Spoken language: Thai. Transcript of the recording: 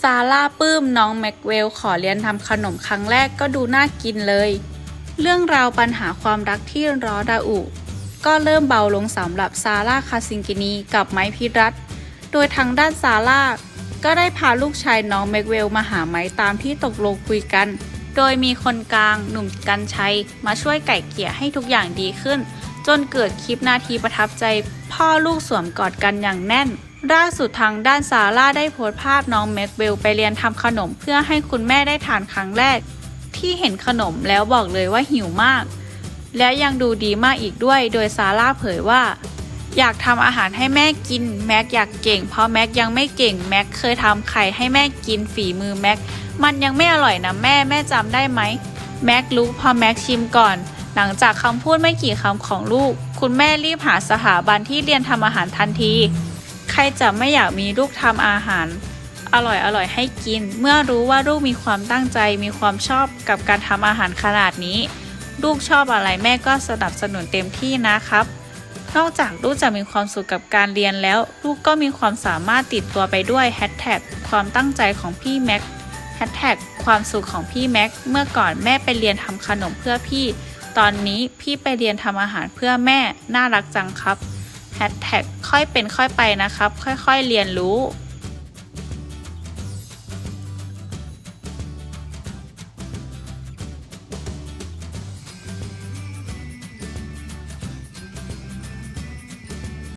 ซาร่าปื้มน้องแม็กเวลขอเรียนทำขนมครั้งแรกก็ดูน่ากินเลย เรื่องราวปัญหาความรักที่ร้อดาอุ ก็เริ่มเบาลงสำหรับซาร่าคาซิงกินีกับไม้พิรัตโดยทางด้านซาร่าก็ได้พาลูกชายน้องแม็กเวลมาหาไม้ตามที่ตกลงคุยกัน โดยมีคนกลางหนุ่มกันชัย มาช่วยไก่เกี่ยให้ทุกอย่างดีขึ้น จนเกิดคลิปนาทีประทับใจ พ่อลูกสวมกอดกันอย่างแน่นล่าสุดทางด้านซาร่าได้โพสต์ภาพน้องแม็กเวลไปเรียนทำขนมเพื่อให้คุณแม่ได้ทานครั้งแรก ที่เห็นขนมแล้วบอกเลยว่าหิวมาก และยังดูดีมากอีกด้วย โดยซาร่าเผยว่า อยากทำอาหารให้แม่กินแม็กอยากเก่ง เพราะแม็กยังไม่เก่งแม็กเคยทำไข่ให้แม่กินฝีมือแม็กมันยังไม่อร่อยนะแม่แม่จำได้ไหมแม็กรู้พอแม็กชิมก่อน หลังจากคำพูดไม่กี่คำของลูก คุณแม่รีบหาสถาบันที่เรียนทำอาหารทันที ใครจะไม่อยากมีลูกทำอาหาร อร่อยอร่อยให้กิน เมื่อรู้ว่าลูกมีความตั้งใจมีความชอบกับการทำอาหารขนาดนี้ ลูกชอบอะไรแม่ก็สนับสนุนเต็มที่นะครับ นอกจากลูกจะมีความสุขกับการเรียนแล้ว ลูกก็มีความสามารถติดตัวไปด้วยแฮชแท็กความตั้งใจของพี่แม็กแฮชแท็กความสุขของพี่แม็กเมื่อก่อนแม่ไปเรียนทำขนมเพื่อพี่ ตอนนี้พี่ไปเรียนทำอาหารเพื่อแม่ น่ารักจังครับแฮชแท็กค่อยเป็นค่อยไปนะครับ ค่อยๆเรียนรู้